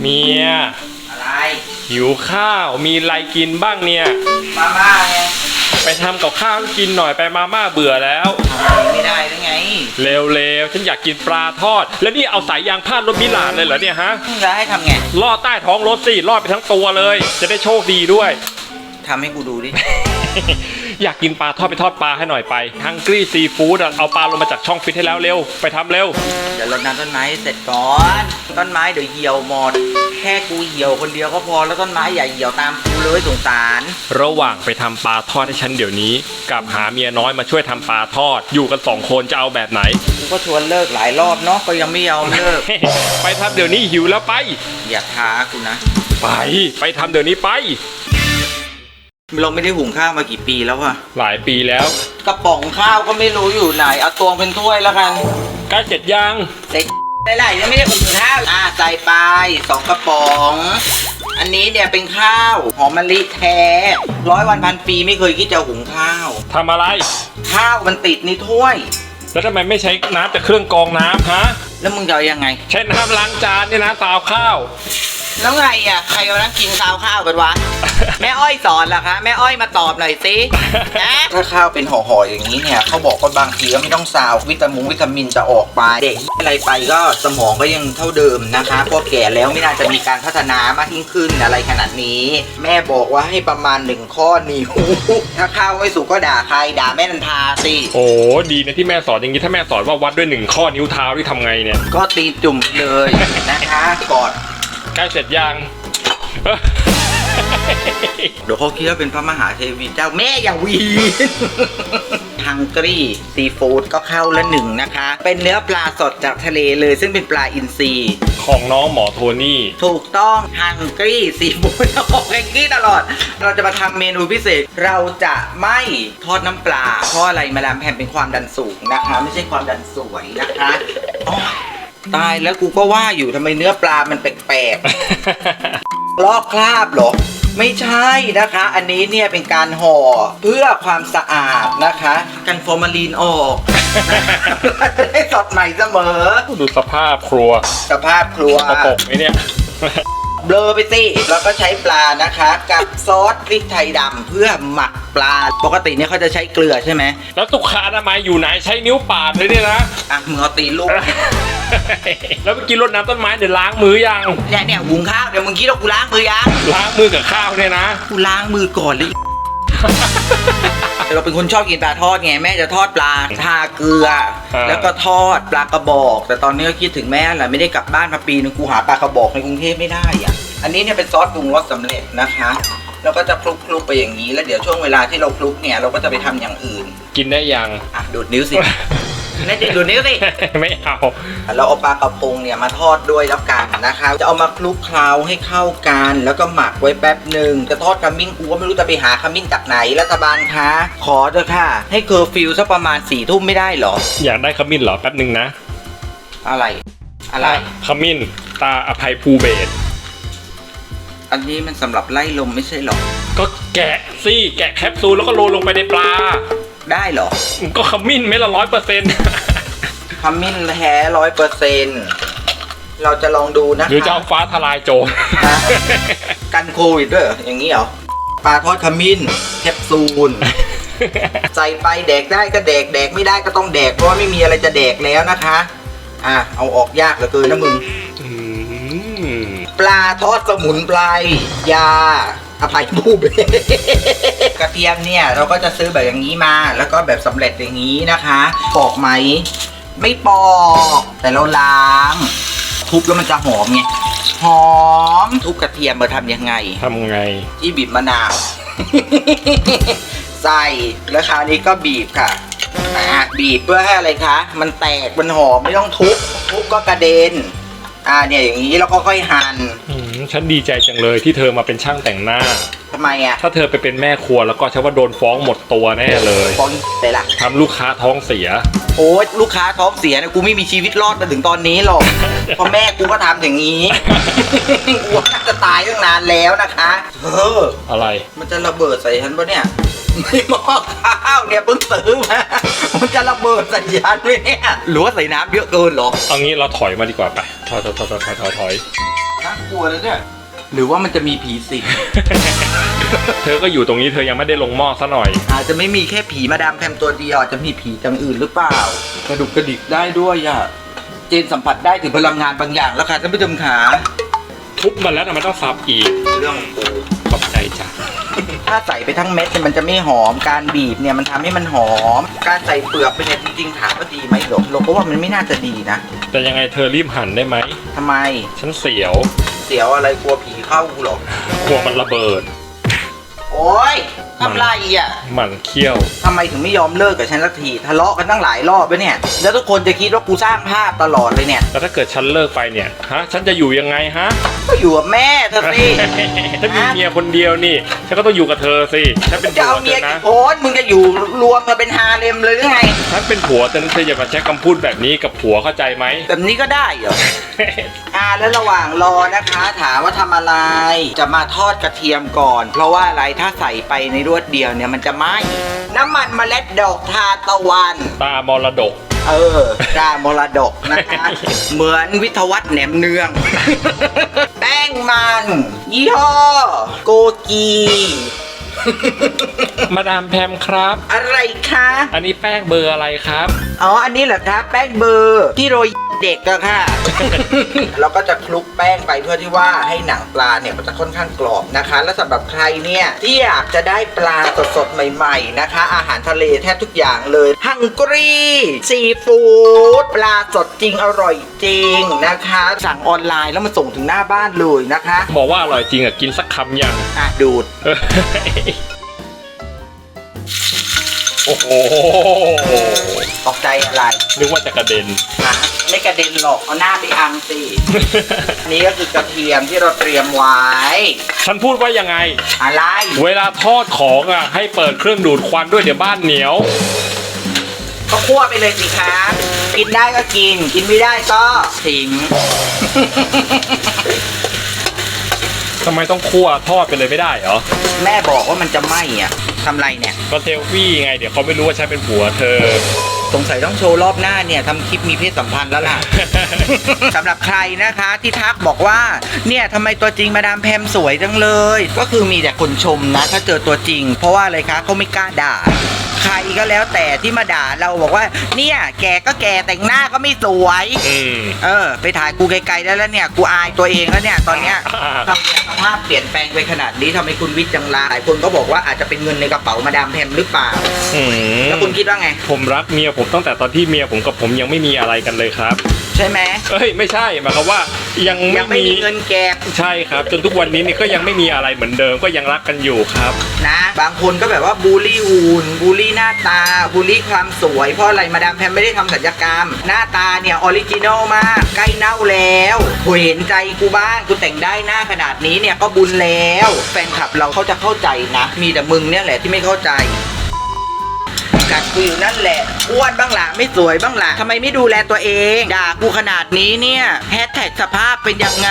เมียอะไร หิวข้าวมีอะไรกินบ้างเนี่ย มาม่าไงไปทำกับข้าวให้กินหน่อยไปมาม่าเบื่อแล้ว ทำอะไรไม่ได้หรือไงเร็วๆฉันอยากกินปลาทอด แล้วนี่เอาสายยางพาดรถมิลานเลยเหรอเนี่ยฮะจะให้ทำไงลอดใต้ท้องรถสิลอดไปทั้งตัวเลย จะได้โชคดีด้วย ทำให้กูดูดิ อยากกินปลาทอดไปทอดปลาให้หน่อยไปฮังกี้ซีฟู้ดเอาปลาลงมาจากช่องฟิตให้แล้วเร็ว ไปทำเร็ว เดี๋ยวรดน้ำต้นไม้ให้เสร็จก่อน ต้นไม้เดี๋ยวเหี่ยวหมด แค่กูเหี่ยวคนเดียวก็พอแล้วต้นไม้อย่าเหี่ยวตามกูเลยสงสาร ระหว่างไปทำปลาทอดให้ฉันเดี๋ยวนี้ กับหาเมียน้อยมาช่วยทำปลาทอด อยู่กันสองคนจะเอาแบบไหน กูก็ชวนเลิกหลายรอบเนาะก็ยังไม่ยอมเลิก ไปทำเดี๋ยวนี้หิวแล้วไป อย่าท้ากูนะ ไป ไปทำเดี๋ยวนี้ไป เราไม่ได้หุงข้าวมากี่ปีแล้วอะหลายปีแล้ว กระป๋องข้าวก็ไม่รู้อยู่ไหน เอาตวงเป็นถ้วยแล้วกันใกล้เสร็จยังใส่ได้ไรยังไม่ได้หุงข้าวอ่าใส่ไปสองกระป๋อง อันนี้เนี่ยเป็นข้าวหอมมะลิแท้ร้อยวันพันปีไม่เคยคิดจะหุงข้าว ทำอะไร ข้าวมันติดในถ้วย แล้วทำไมไม่ใช้น้ำจากเครื่องกรองน้ำฮะ แล้วมึงจะเอายังไง ใช้น้ำล้างจานเนี่ยนะตาวข้าว แล้วไงอะใครกำลังกินข้าวข้าวกันวะ แม่อ้อยสอนเหรอคะแม่อ้อยมาตอบหน่อยสินะถ้าข้าวเป็นห่อๆอย่างนี้เนี่ยเขาบอกว่าบางทีก็ไม่ต้องซาววิตามินวิตามินจะออกไปเด็กอะไรไปก็สมองก็ยังเท่าเดิมนะคะเพราะแก่แล้วไม่น่าจะมีการพัฒนามากยิ่งขึ้นอะไรขนาดนี้ แม่บอกว่าให้ประมาณหนึ่งข้อนิ้วถ้าข้าวไม่สุกก็ด่าใครด่าแม่นันทาสิโอ้ดีนะที่แม่สอนอย่างนี้ถ้าแม่สอนว่าวัดด้วยหนึ่งข้อนิ้วเท้าที่ทำไงเนี่ยก็ตีจุ่มเลยนะคะกอด ใกล้เสร็จยัง เดี๋ยวเขาคิดว่าเป็นพระมหาเทวีเจ้าแม่อย่าวีน ฮังกี้ซีฟู้ดก็เข้าละหนึ่งนะคะ เป็นเนื้อปลาสดจากทะเลเลย ซึ่งเป็นปลาอินทรี ของน้องหมอโทนี่ ถูกต้องฮังกี้ซีฟู้ดบอกฮังกี้ตลอด เราจะมาทำเมนูพิเศษ เราจะไม่ทอดน้ำปลา เพราะอะไรมาดามแพมเป็นความดันสูงนะคะ ไม่ใช่ความดันสวยนะคะอ๋อ ตายแล้วกูก็ว่าอยู่ทำไมเนื้อปลามันแปลกๆ ลอกคราบเหรอ ไม่ใช่นะคะ อันนี้เนี่ยเป็นการห่อเพื่อความสะอาดนะคะ กันฟอร์มาลีนออกจะได้สดใหม่เสมอ ดูสภาพครัว สภาพครัว กระปรกไหมเนี่ย เบลอไปสิแล้วก็ใช้ปลานะคะ กับซอสพริกไทยดำเพื่อหมักปลา ปกติเนี่ยเขาจะใช้เกลือใช่ไหมแล้วสุขอนามัยอยู่ไหนใช้นิ้วปาดเลยเนี่ยนะ อะมึงเอาตีนลูก แล้วเมื่อกี้รดน้ำต้นไม้เดี๋ยวล้างมือยัง เนี่ยเนี่ยหุงข้าวเดี๋ยวมึงคิดว่ากูล้างมือยังล้างมือกับข้าวเนี่ยนะ กูล้างมือก่อนเลย เราเป็นคนชอบกินปลาทอดไงแม่จะทอดปลาทาเกลืออ่าแล้วก็ทอดปลากระบอก แต่ตอนนี้ก็คิดถึงแม่แหละไม่ได้กลับบ้านมาปีนึงกูหาปลากระบอกในกรุงเทพไม่ได้อะอันนี้เนี่ยเป็นซอสปรุงรสสำเร็จนะคะแล้วก็จะคลุกคลุกๆไปอย่างนี้แล้วเดี๋ยวช่วงเวลาที่เราคลุกเนี่ยเราก็จะไปทำอย่างอื่น กินได้ยังอะดูดนิ้วสิ แน่จริงดูดนิ้วสิไม่เอาเราเอาปลากระพงเนี่ยมาทอดด้วยแล้วกันนะคะจะเอามาคลุกเคล้าให้เข้ากัน แล้วก็หมักไว้แป๊บหนึ่งจะทอดขมิ้นกูก็ไม่รู้จะไปหาขมิ้นจากไหนรัฐบาลคะขอเถอะค่ะ ให้เคอร์ฟิวสักประมาณสี่ทุ่มไม่ได้เหรอ อยากได้ขมิ้นเหรอแป๊บหนึ่งนะ อะไร อะไรขมิ้นตาอภัยภูเบศรอันนี้มันสำหรับไล่ลมไม่ใช่เหรอก็แกะสิแกะแคปซูลแล้วก็โรยลงไปในปลา ได้เหรอ ก็ขมิ้นไม่ละร้อยเปอร์เซ็นต์ขมิ้นแท้ร้อยเปอร์เซ็นต์เราจะลองดูนะคะหรือจะเอาฟ้าทลายโจรฮะกันโควิดด้วยเหรออย่างนี้เหรอปลาทอดขมิ้นแคปซูลใส่ไปแดกได้ก็แดกแดกไม่ได้ก็ต้องแดกเพราะว่าไม่มีอะไรจะแดกแล้วนะคะ อะเอาออกยากเหลือเกินนะมึงอืมปลาทอดสมุนไพรยา อภัยผู้เบศกระเทียมเนี่ยเราก็จะซื้อแบบอย่างนี้มา แล้วก็แบบสำเร็จอย่างนี้นะคะปอกไหม ไม่ปอก แต่เราล้าง ทุบแล้วมันจะหอมไงหอมทุบกระเทียมมาทำยังไงทำไงที่บีบมะนาวใส่แล้วคราวนี้ก็บีบค่ะอะบีบเพื่อให้อะไรคะ มันแตกมันหอมไม่ต้องทุบทุบก็กระเด็นอ่าเนี่ยอย่างนี้แล้วก็ค่อยหั่นอืม ฉันดีใจจังเลยที่เธอมาเป็นช่างแต่งหน้า ทำไมอะถ้าเธอไปเป็นแม่ครัวแล้วก็ฉันว่าโดนฟ้องหมดตัวแน่เลยฟ้องเลยล่ะ ทำลูกค้าท้องเสีย โอ้ยลูกค้าท้องเสียนะกูไม่มีชีวิตรอดมาถึงตอนนี้หรอกเพราะแม่กูก็ทำอย่างนี้ กูน่าจะตายตั้งนานแล้วนะคะเอออะไร มันจะระเบิดใส่ฉันปะเนี่ยไม่หม้อข้าวเนี่ยเพิ่งซื้อมามันจะระเบิดใส่ฉันไหมเนี่ยหรือว่าใส่น้ำเยอะเกินเหรอ เอางี้เราถอยมาดีกว่าไปถถอยถอยถอยถอยถอยถอยถอย น่ากลัวแล้วเนี่ย หรือว่ามันจะมีผีสิง เธอก็อยู่ตรงนี้เธอยังไม่ได้ลงหม้อซะหน่อย อาจจะไม่มีแค่ผีมาดามแพมตัวเดียวอาจจะมีผีจังอื่นหรือเปล่า กระดุกกระดิกได้ด้วยอะ เจนสัมผัสได้ถึงพลังงานบางอย่างแล้วค่ะท่านผู้ชมขาทุบมันแล้วทำไมต้องซับอีก เรื่องของกู ขอบใจจ้ะถ้าใส่ไปทั้งเม็ดเนี่ยมันจะไม่หอม การบีบเนี่ยมันทำให้มันหอม การใส่เปลือกไปเนี่ยจริงๆถามว่าดีไหมหรอกเราก็ว่ามันไม่น่าจะดีนะแต่ยังไงเธอรีบหั่นได้ไหม ทำไม ฉันเสียวเสียวอะไรกลัวผีเข้ากูหรอกกลัวมันระเบิด โอ๊ยทำไรอะหมั่นเคี้ยว ทำไมถึงไม่ยอมเลิกกับฉันสักทีทะเลาะกันตั้งหลายรอบแล้วเนี่ย แล้วทุกคนจะคิดว่ากูสร้างภาพตลอดเลยเนี่ย แล้วถ้าเกิดฉันเลิกไปเนี่ย ฮะ ฉันจะอยู่ยังไงฮะ ก็อยู่กับแม่เธอสิ ฉันมีเมียคนเดียวนี่ ฉันก็ต้องอยู่กับเธอสิฉันเป็นจะผัเอาวเธเมียอกี่นะคนมึงจะอยู่รวมกันเป็นฮาเลมเลยหรือไง ฉันเป็นผัวเธอนะเธออย่ามาใช้คำพูดแบบนี้กับผัวเข้าใจไหม แบบนี้ก็ได้เหรอ อ่าแล้วระหว่างรอนะคะ ถามว่าทำอะไร จะมาทอดกระเทียมก่อน เพราะว่าอะไรถ้าใส่ไปในรวดเดียวเนี่ยมันจะไหม้น้ำมันเมล็ดดอกทานตะวัน ตามรดก เออดามรดกนะคะ เหมือนวิทยาวัฒน์แหนมเนืองแป้ งมัน ยี่ห้อ โกกี มาดามแพมครับ อะไรคะ อันนี้แป้งเบอร์อะไรครับ อ๋อ อันนี้เหรอครับแป้งเบอร์ที่โรยเด็กอะค่ะ เราก็จะคลุกแป้งไปเพื่อที่ว่าให้หนังปลาเนี่ยมันจะค่อนข้างกรอบนะคะ และสำหรับใครเนี่ยที่อยากจะได้ปลาสดๆใหม่ ๆนะคะ อาหารทะเลแทบทุกอย่างเลยฮังกรีซีฟู้ดปลาสดจริงอร่อยจริงนะคะ สั่งออนไลน์แล้วมาส่งถึงหน้าบ้านเลยนะคะ บอกว่าอร่อยจริงอะกินสักคำยังอะดูดเออ โอ้โหตกใจอะไรนึกว่าจะกระเด็น นะไม่กระเด็นหรอกเอาหน้าไปอังสิอันนี้ก็คือกระเทียมที่เราเตรียมไว้ ฉันพูดว่ายังไง อะไรเวลาทอดของอะให้เปิดเครื่องดูดควันด้วยเดี๋ยวบ้านเหนียว ก็คั่วไปเลยสิครับกินได้ก็กิน กินไม่ได้ก็ทิ้ง ทำไมต้องคั่วทอดไปเลยไม่ได้เหรอ แม่บอกว่ามันจะไหม้อะทำไรเนี่ย ก็เซลฟี่ไง เดี๋ยวเขาไม่รู้ว่าฉันเป็นผัวเธอ สงสัยต้องโชว์รอบหน้าเนี่ยทำคลิปมีเพศสัมพันธ์แล้วล่ะ สำหรับใครนะคะที่ทักบอกว่า เนี่ยทำไมตัวจริงมาดามแพมสวยจังเลย ก็คือมีแต่คนชมนะ ถ้าเจอตัวจริง เพราะว่าอะไรคะเขาไม่กล้าด่า ใครก็แล้วแต่ที่มาด่าเราบอกว่า เนี่ยแกก็แกแต่งหน้าก็ไม่สวยอืมเออ ไปถ่ายกูไกลๆได้แล้วเนี่ย กูอายตัวเองแล้วเนี่ย ตอนเนี้ยอ่า ทำเนี่ยสภาพเปลี่ยนแปลงไปขนาดนี้ทำไมคุณวิทย์จังลาหลายคนก็บอกว่าอาจจะเป็นเงินในกระเป๋ามาดามแพมหรือเปล่า อืมแล้วคุณคิดว่าไง ผมรักเมียผมตั้งแต่ตอนที่เมียผมกับผมยังไม่มีอะไรกันเลยครับ ใช่ไหมเอ้ยไม่ใช่หมายความว่ายังยังไม่ไม่มีมีเงินแก็บใช่ครับ จนทุกวันนี้นี่ก็ยังไม่มีอะไรเหมือนเดิมก็ยังรักกันอยู่ครับ นะ บางคนก็แบบว่าบูลลี่หุ่นบูลลี่หน้าตาบูลลี่ความสวย เพราะอะไรมาดามแพมไม่ได้ทำศัลยกรรม หน้าตาเนี่ยออริจินอลมาก ใกล้เน่าแล้วกูเห็นใจกูบ้างกูแต่งได้หน้าขนาดนี้เนี่ยก็บุญแล้ว แฟนคลับเราเขาจะเข้าใจนะ มีแต่มึงเนี่ยแหละที่ไม่เข้าใจ กัดกูอยู่นั่นแหละอ้วนบ้างล่ะไม่สวยบ้างล่ะทำไมไม่ดูแลตัวเอง ด่ากูขนาดนี้เนี่ยแฮชแท็กสภาพเป็นยังไง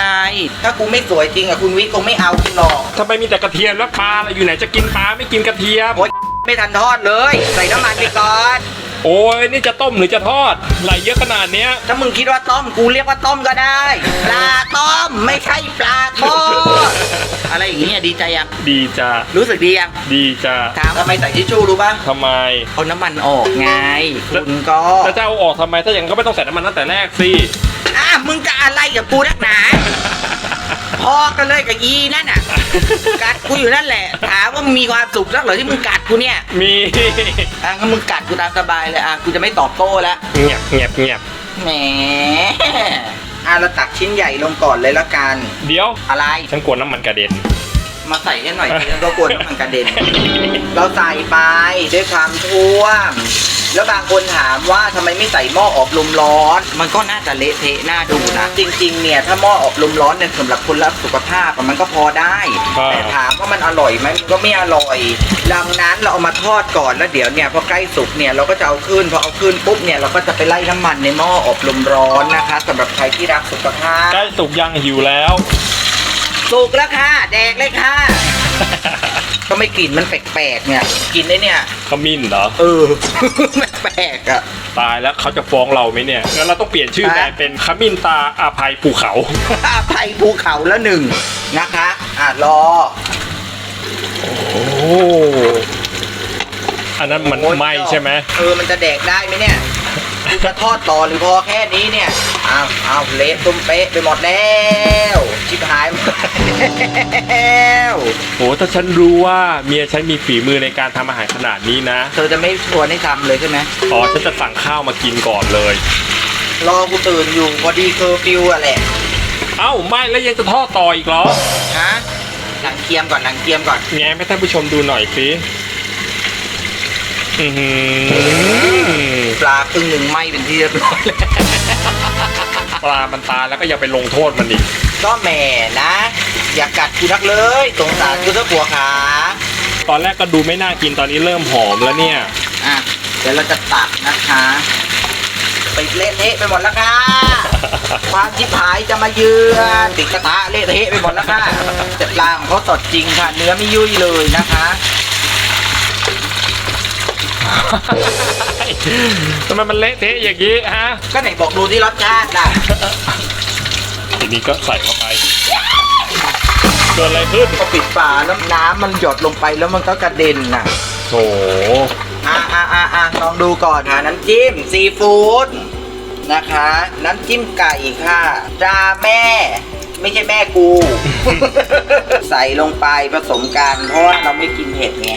ถ้ากูไม่สวยจริงอะคุณวิทย์คงไม่เอากูหรอกทำไมมีแต่กระเทียมแล้วปลาอะไรอยู่ไหนจะกินปลาไม่กินกระเทียมโอ๊ยไม่ทันทอดเลย ใส่น้ำมันไปก่อน โอ้ยนี่จะต้มหรือจะทอดไหลเยอะขนาดเนี้ยถ้ามึงคิดว่าต้มกูเรียกว่าต้มก็ได้ ปลาต้มไม่ใช่ปลาทอดอะไรอย่างเงี้ยดีใจยังดีจ้ะรู้สึกดียังดีจ้ะถามทำไมใส่ทิชชู่รู้ปะทำไมเอาน้ำมันออกไงคุณก็แล้วจะเอาออกทำไมถ้าอย่างนั้นก็ไม่ต้องใส่น้ำมันตั้งแต่แรกสิ อะมึงจะอะไรกับกูนักหนา พอกันเลยกับยีนั่นน่ะ กัดกูอยู่นั่นแหละ ถามว่ามึงมีความสุขสักเหรอที่มึงกัดกูเนี่ย มี อะงั้นมึงกัดกูตามสบายเลยอะกูจะไม่ตอบโต้แล้ว เงียบเงียบเงียบแหมอะเราตักชิ้นใหญ่ลงก่อนเลยละกัน เดี๋ยว อะไร ฉันกลัวน้ำมันกระเด็น มาใส่ให้หน่อยสิแล้วก็กลัวน้ำมันกระเด็น เราใส่ไปด้วยความท่วม แล้วบางคนถามว่าทำไมไม่ใส่หม้ออบลมร้อน มันก็น่าจะเละเทะน่าดูนะ จริง ๆ เนี่ย ถ้าหม้ออบลมร้อนเนี่ยสำหรับคนรักสุขภาพอะมันก็พอได้อ่าแต่ถามว่ามันอร่อยไหมมันก็ไม่อร่อย ดังนั้นเราเอามาทอดก่อนแล้วเดี๋ยวเนี่ยพอใกล้สุกเนี่ยเราก็จะเอาขึ้นพอเอาขึ้นปุ๊บเนี่ยเราก็จะไปไล่น้ำมันในหม้ออบลมร้อนนะคะสำหรับใครที่รักสุขภาพใกล้สุกยังหิวแล้ว สุกแล้วค่ะแดกเลยค่ะ ก็ไม่กลิ่นมันแปลกๆเนี่ยกลิ่นไอ้เนี่ย ขมิ้นเหรอ เออ แปลกๆอะ ตายแล้วเขาจะฟ้องเราไหมเนี่ยงั้นเราต้องเปลี่ยนชื่อแบรนด์เป็นขมิ้นตาอาภัยภูเขาไทยภูเขาแล้วหนึ่งนะคะ อะรอ โอ้อันนั้นมันไหมใช่ไหม เออ มันจะแดกได้ไหมเนี่ยกูจะทอดต่อหรือพอแค่นี้เนี่ย อ้าวอ้าวเละตุ้มเป๊ะไปหมดแล้วชิบหายหมดแล้วโอ้ถ้าฉันรู้ว่าเมียฉันมีฝีมือในการทำอาหารขนาดนี้นะเธอจะไม่ชวนให้ทำเลยใช่ไหมอ๋อฉันจะสั่งข้าวมากินก่อนเลย รอกูตื่นอยู่พอดีเคอร์ฟิวอะแหละเอ้าไม่แล้วยังจะทอดต่ออีกเหรอฮะหลังเกียมก่อนหลังเกียมก่อนแง้มให้ท่านผู้ชมดูหน่อยสิ อือหือปลาครึ่งหนึ่งไหมเป็นที่เรียบร้อยแล้วปลามันตายแล้วก็อย่าไปลงโทษมันอีก ก็แหม่นะ อย่ากัดกูนักเลยสงสารกูเถอะผัวขาตอนแรกก็ดูไม่น่ากินตอนนี้เริ่มหอมแล้วเนี่ย อะเดี๋ยวเราจะตักนะคะไปเละเทะไปหมดแล้วค่ะ ความชิบหายจะมาเยือนติดกระทะเละเทะไปหมดแล้วค่ะแต่ปลาของเขาสดจริงค่ะ เนื้อไม่ยุ่ยเลยนะคะ ทำไมมันเละเทะอย่างนี้ฮะก็ไหนบอกดูที่รสชาติล่ะทีนี้ก็ใส่เข้าไปเกิดอะไรขึ้นพอปิดฝาแล้วน้ำมันหยดลงไปแล้วมันก็กระเด็นน่ะโถอะอะอะอะลองดูก่อนค่ะน้ำจิ้มซีฟู้ดนะคะ น้ำจิ้มไก่ค่ะจาแม่ ไม่ใช่แม่กู ใส่ลงไปผสมกัน เพราะว่าเราไม่กินเผ็ดไง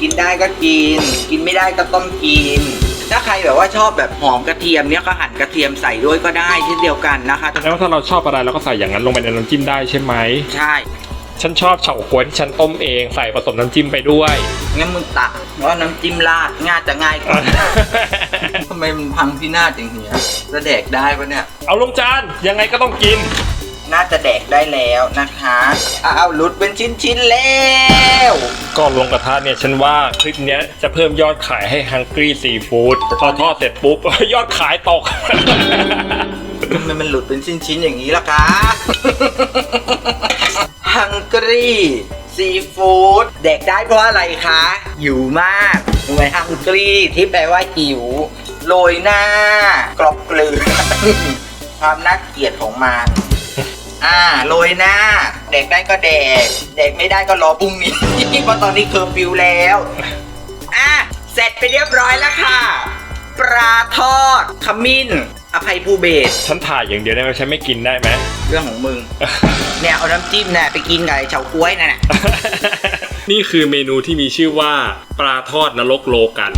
กินได้ก็กิน กินไม่ได้ก็ต้องกิน ถ้าใครแบบว่าชอบแบบหอมกระเทียมเนี้ยก็หั่นกระเทียมใส่ด้วยก็ได้เช่นเดียวกันนะคะ แล้วถ้าเราชอบอะไรเราก็ใส่อย่างนั้นลงไปในน้ำจิ้มได้ใช่ไหมใช่ ฉันชอบเฉาก๊วยที่ฉันต้มเองใส่ผสมน้ำจิ้มไปด้วย งั้นมึงตักเพราะน้ำจิ้มราดง่ายจะง่ายกว่า ทำไมมันพังพินาศอย่างเงี้ยจะแดกได้ปะเนี่ย เอาลงจานยังไงก็ต้องกิน น่าจะแดกได้แล้วนะคะอ้าวหลุดเป็นชิ้นๆแล้วก่อนลงกระทะเนี่ยฉันว่าคลิปเนี้ยจะเพิ่มยอดขายให้ Hungry Seafood พอทอดเสร็จปุ๊บ ยอดขายตก ทำไมมันหลุดเป็นชิ้นๆอย่างนี้ล่ะคะ ฮังกี้ซีฟู้ดแดกได้เพราะอะไรคะหิวมากทำไมฮังกี้ที่แปลว่าหิวโรยหน้ากรอบเกลือ ความน่าเกลียดของมัน อ่าโรยหน้าแดกได้ก็แดกแดกไม่ได้ก็รอพรุ่งนี้ เพราะตอนนี้เคอร์ฟิวแล้ว อะ เสร็จไปเรียบร้อยแล้วค่ะ ปลาทอดขมิ้น อภัยภูเบศรฉันถ่ายอย่างเดียวได้ไหมฉันไม่กินได้ไหม เรื่องของมึง เนี่ยเอาน้ำจิ้มเนี่ยไปกินกับไอ้เฉาก๊วยนั่นแหละ นี่คือเมนูที่มีชื่อว่าปลาทอดนรกโลกัน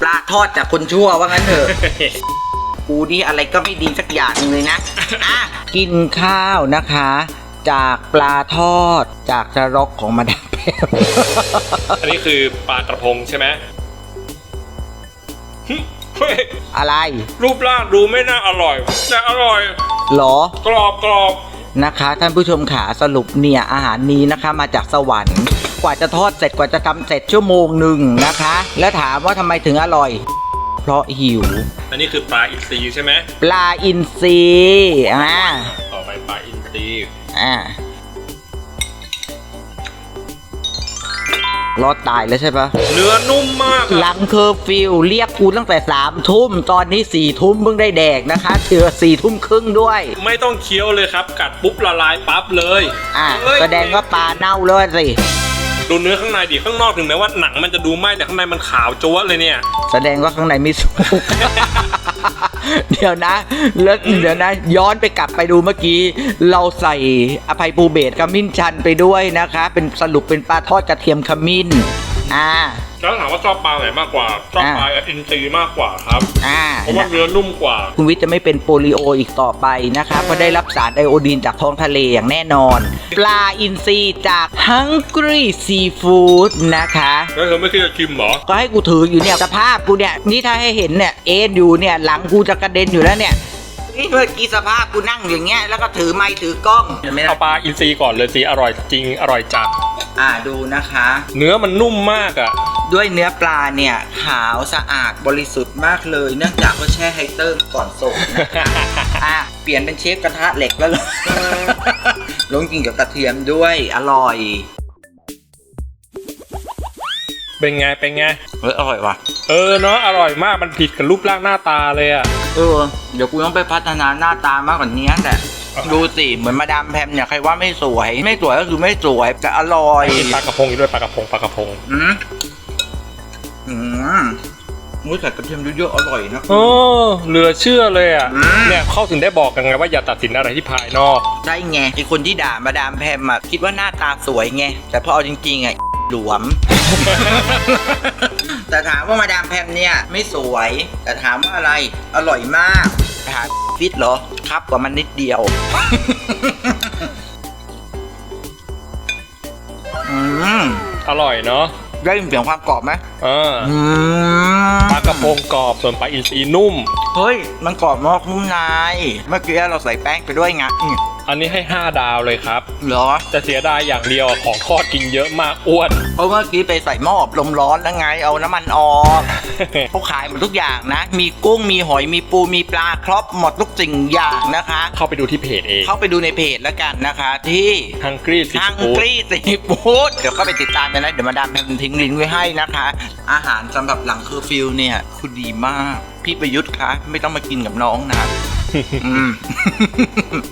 ปลาทอดจากคนชั่วว่างั้นเถอะ กูนี่อะไรก็ไม่ดีสักอย่างหนึ่งเลยนะอะกินข้าวนะคะ จากปลาทอดจากนรกของมาดามแพมอันนี้คือปลากระพงใช่ไหมหึเฮ้ยอะไรรูปร่างดูไม่น่าอร่อย แต่อร่อย หรอ กรอบกรอบนะคะท่านผู้ชมขาสรุปเนี่ยอาหารนี้นะคะมาจากสวรรค์ กว่าจะทอดเสร็จกว่าจะทำเสร็จชั่วโมงหนึ่งนะคะ แล้วถามว่าทำไมถึงอร่อย เพราะหิว อันนี้คือปลาอินทรีใช่ไหมปลาอินทรีอ่าต่อไปปลาอินทรีอ่ารอดตายแล้วใช่ปะเนื้อนุ่มมากหลังเคอร์ฟิวเรียกกูตั้งแต่สามทุ่ม ตอนนี้สี่ทุ่มเพิ่งได้แดกนะคะเถือสี่ทุ่มครึ่งด้วย ไม่ต้องเคี้ยวเลยครับ กัดปุ๊บละลายปั๊บเลย อ่าเฮ้ยแสดงว่าปลาเน่าเลยสิ ดูเนื้อข้างในดิข้างนอกถึงแม้ว่าหนังมันจะดูไหม้แต่ข้างในมันขาวจ้วะเลยเนี่ย แสดงว่าข้างในไม่สุก เดี๋ยวนะแล้วเดี๋ยวนะ ย้อนไปกลับไปดูเมื่อกี้ เราใส่อภัยปูเบศขมิ้นชันไปด้วยนะคะ เป็นสรุปเป็นปลาทอดกระเทียมขมิ้น อ่า แล้วถามว่าชอบปลาไหนมากกว่า ชอบปลาอินทรีมากกว่าครับ อ่าเพราะว่าเนื้อนุ่มกว่า คุณวิทย์จะไม่เป็นโปลิโออีกต่อไปนะคะเพราะได้รับสารไอโอดีนจากท้องทะเลอย่างแน่นอน ปลาอินทรีจาก Hungry Seafood นะคะ แล้วเธอไม่คิดจะชิมเหรอ ก็ให้กูถืออยู่เนี่ยสภาพกูเนี่ยนี่ถ้าให้เห็นเนี่ยเอ็นอยู่เนี่ยหลังกูจะกระเด็นอยู่แล้วเนี่ยนี่เมื่อกี้สภาพกูนั่งอย่างเงี้ยแล้วก็ถือไม้ถือกล้องเอาปลาอินทรีก่อนเลยสิอร่อยจริงอร่อยจัด อ่าดูนะคะ เนื้อมันนุ่มมากอะ ด้วยเนื้อปลาเนี่ยขาวสะอาดบริสุทธิ์มากเลย เนื่องจากว่าแช่ไฮเตอร์ก่อนส่งนะคะอะเปลี่ยนเป็นเชฟกระทะเหล็กแล้วเหรอ ลงกินกับกระเทียมด้วยอร่อย เป็นไง เป็นไงเฮ้ยอร่อยว่ะ เออเนาะอร่อยมากมันผิดกับรูปร่างหน้าตาเลยอะเออ เดี๋ยวกูต้องไปพัฒนาหน้าตามากกว่านี้แต่อะ ดูสิเหมือนมาดามแพมเนี่ยใครว่าไม่สวย ไม่สวยก็คือไม่สวยแต่อร่อยกินปลากระพงอีกด้วยปลากระพงปลากระพงอืมอืมมุ้ยใส่กระเทียมเยอะๆอร่อยนะเออเหลือเชื่อเลยอะอืมเนี่ยเข้าถึงได้บอกกันไงว่าอย่าตัดสินอะไรที่ภายนอกใช่ไงไอคนที่ด่ามาดามแพมอะคิดว่าหน้าตาสวยไงแต่พอเอาจริงๆอะหลวม แต่ถามว่ามาดามแพมเนี่ยไม่สวย แต่ถามว่าอะไรอร่อยมาก ถามฟิตเหรอ ครับกว่ามันนิดเดียว อืมอร่อยเนาะได้ยินเสียงความกรอบไหมเอออืมปลากระพงกรอบส่วนปลาอินทรีนุ่ม เฮ้ย มันกรอบนอกนุ่มใน เมื่อกี้เราใส่แป้งไปด้วยไงอืม อันนี้ให้ 5 ดาวเลยครับ เหรอแต่เสียดายอย่างเดียวของทอดกินเยอะมากอ้วน เพราะเมื่อกี้ไปใส่หม้ออบลมร้อนแล้วไงเอาน้ำมันออกเขาขายหมดทุกอย่างนะ มีกุ้งมีหอยมีปูมีปลาครบหมดทุกสิ่งอย่างนะคะ เข้าไปดูที่เพจเองเข้าไปดูในเพจแล้วกันนะคะ ที่ Hungry ฮั Seafood งกรีซีฟู้ดเดี๋ยวก็ไปติดตามกันนะเดี๋ยวมาดามแพมทิ้งลิงก์ไว้ให้นะคะ อาหารสำหรับหลังเคอร์ฟิวเนี่ยคือดีมาก พี่ประยุทธ์คะไม่ต้องมากินกับน้องนะอืม